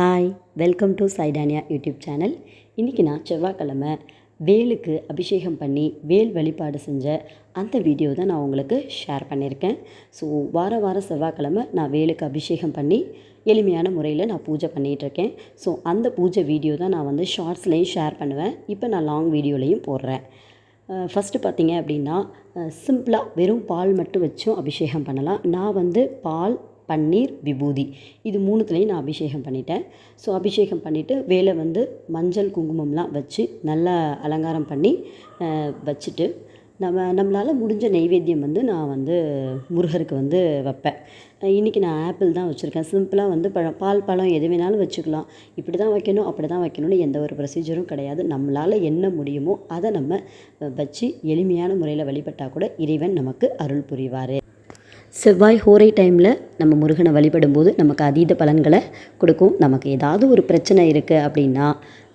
Hi welcome to Saidaniya YouTube channel இன்றைக்கி நான் செவ்வாய்க்கிழமை வேலுக்கு அபிஷேகம் பண்ணி வேல் வழிபாடு செஞ்ச அந்த வீடியோ தான் நான் உங்களுக்கு ஷேர் பண்ணியிருக்கேன். ஸோ வார வாரம் செவ்வாய்க்கிழமை நான் வேலுக்கு அபிஷேகம் பண்ணி எளிமையான முறையில் நான் பூஜை பண்ணிகிட்ருக்கேன் ஸோ அந்த பூஜை வீடியோ தான் நான் வந்து ஷார்ட்ஸ்லேயும் ஷேர் பண்ணுவேன். இப்போ நான் லாங் வீடியோலையும் போடுறேன். ஃபஸ்ட்டு பார்த்தீங்க அப்படின்னா சிம்பிளாக வெறும் பால் மட்டும் வச்சும் அபிஷேகம் பண்ணலாம். நான் வந்து பால் பன்னீர் விபூதி. இது மூணுத்துலேயும் நான் அபிஷேகம் பண்ணிட்டேன். ஸோ அபிஷேகம் பண்ணிவிட்டு வேலை வந்து மஞ்சள் குங்குமம்லாம் வச்சு நல்லா அலங்காரம் பண்ணி வச்சுட்டு நம்ம நம்மளால் முடிஞ்ச நைவேத்தியம் வந்து நான் வந்து முருகருக்கு வந்து வைப்பேன். இன்றைக்கி நான் ஆப்பிள் தான் வச்சுருக்கேன். சிம்பிளாக வந்து பழம் பால் பழம் எது வேணாலும் வச்சுக்கலாம். இப்படி தான் வைக்கணும் அப்படி தான் வைக்கணும்னு எந்த ஒரு ப்ரொசீஜரும் கிடையாது. நம்மளால் என்ன முடியுமோ அதை நம்ம வச்சு எளிமையான முறையில் வழிபட்டால் கூட இறைவன் நமக்கு அருள் புரிவார். செவ்வாய் ஹோரை டைமில் நம்ம முருகனை வழிபடும்போது நமக்கு அதீத பலன்களை கொடுக்கும். நமக்கு ஏதாவது ஒரு பிரச்சனை இருக்குது அப்படின்னா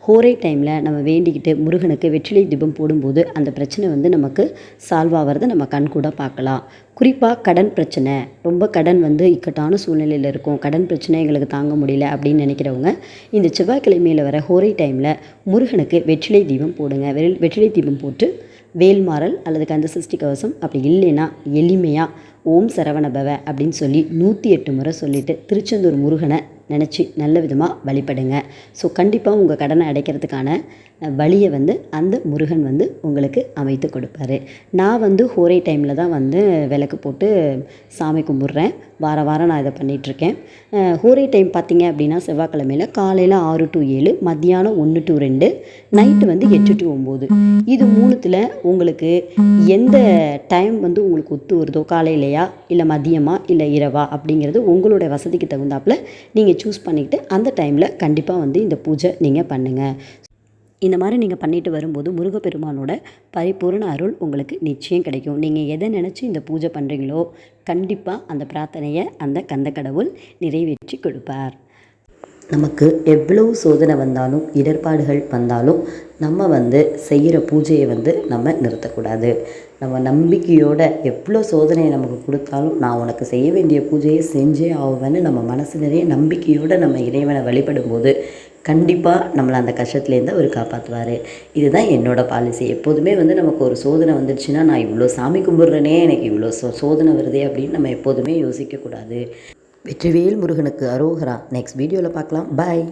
ஹோரை டைமில் நம்ம வேண்டிக்கிட்டு முருகனுக்கு வெற்றிலை தீபம் போடும்போது அந்த பிரச்சனை வந்து நமக்கு சால்வ் ஆகிறத நம்ம கண் கூட பார்க்கலாம். குறிப்பாக கடன் பிரச்சனை. ரொம்ப கடன் வந்து இக்கட்டான சூழ்நிலையில் இருக்கும். கடன் பிரச்சனை எங்களுக்கு தாங்க முடியல அப்படின்னு நினைக்கிறவங்க இந்த செவ்வாய்க்கிழமையில் வர ஹோரை டைமில் முருகனுக்கு வெற்றிலை தீபம் போடுங்க. வெற்றிலை தீபம் போட்டு வேல்மாறல் அல்லது கந்தசஷ்டி கவசம் அப்படி இல்லைன்னா எளிமையாக ஓம் சரவண பவ அப்படின்னு சொல்லி நூற்றி எட்டு முறை சொல்லிட்டு திருச்செந்தூர் முருகனை நினச்சி நல்ல விதமாக வழிபடுங்க. ஸோ கண்டிப்பாக உங்கள் கடனை அடைக்கிறதுக்கான வழியை வந்து அந்த முருகன் வந்து உங்களுக்கு அமைத்து கொடுப்பாரு. நான் வந்து ஹோரை டைமில் தான் வந்து விளக்கு போட்டு சாமி கும்பிட்றேன். வார வாரம் நான் இதை பண்ணிகிட்ருக்கேன் ஹோரை டைம் பார்த்தீங்க அப்படின்னா செவ்வாய்க்கிழமையில் காலையில் ஆறு டு ஏழு மத்தியானம் ஒன்று டு ரெண்டு நைட்டு வந்து எட்டு டு ஒம்பது. இது மூணுத்தில் உங்களுக்கு எந்த டைம் வந்து உங்களுக்கு ஒத்து வருதோ காலையிலையா இல்லை மதியமா இல்லை இரவா அப்படிங்கிறது உங்களோட வசதிக்கு தகுந்தாப்புல நீங்கள் சூஸ் பண்ணிக்கிட்டு அந்த டைமில் கண்டிப்பாக வந்து இந்த பூஜை நீங்கள் பண்ணுங்கள் இந்த மாதிரி நீங்கள் பண்ணிட்டு வரும்போது முருகப்பெருமானோட பரிபூர்ண அருள் உங்களுக்கு நிச்சயம் கிடைக்கும். நீங்கள் எதை நினச்சி இந்த பூஜை பண்ணுறீங்களோ கண்டிப்பாக அந்த பிரார்த்தனையை அந்த கந்த கடவுள் நிறைவேற்றி கொடுப்பார். நமக்கு எவ்வளவு சோதனை வந்தாலும் இடர்பாடுகள் வந்தாலும் நம்ம வந்து செய்கிற பூஜையை வந்து நம்ம நிறுத்தக்கூடாது. நம்ம நம்பிக்கையோட எவ்வளோ சோதனையை நமக்கு கொடுத்தாலும் நான் உனக்கு செய்ய வேண்டிய பூஜையை செஞ்சே ஆவேன்னு நம்ம மனசு நிறைய நம்பிக்கையோடு நம்ம இறைவனை வழிபடும்போது கண்டிப்பாக நம்மளை அந்த கஷ்டத்துலேருந்து அவர் காப்பாற்றுவார் இதுதான் என்னோடய பாலிசி எப்போதுமே வந்து நமக்கு ஒரு சோதனை வந்துடுச்சுன்னா நான் இவ்வளோ சாமி கும்பிட்றேனே எனக்கு இவ்வளோ சோ சோதனை வருதே அப்படின்னு நம்ம எப்போதுமே யோசிக்கக்கூடாது. வெற்றிவேல் முருகனுக்கு அரோகரா. நெக்ஸ்ட் வீடியோவில் பார்க்கலாம். பாய்